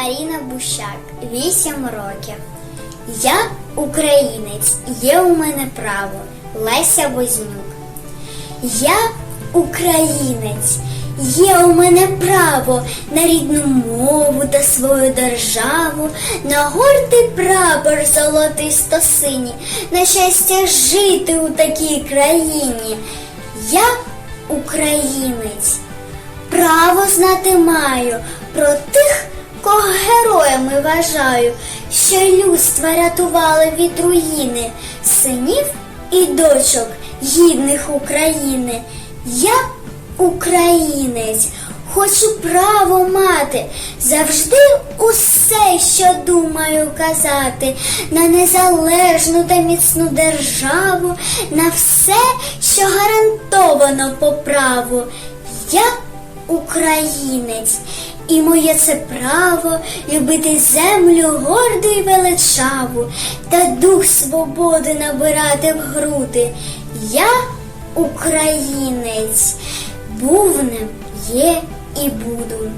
Гущак, 8 років. Я українець, є у мене право. Леся Вознюк. Я українець, є у мене право на рідну мову та свою державу, на гордий прапор золотисто синій, на щастя жити у такій країні. Я українець, право знати маю про тих, кого героями вважаю, що людство рятували від руїни, синів і дочок гідних України. Я українець, хочу право мати, завжди усе, що думаю казати, на незалежну та міцну державу, на все, що гарантовано по праву. Я українець, і моє це право любити землю горду й величаву, та дух свободи набирати в груди. Я українець, був ним, є і буду.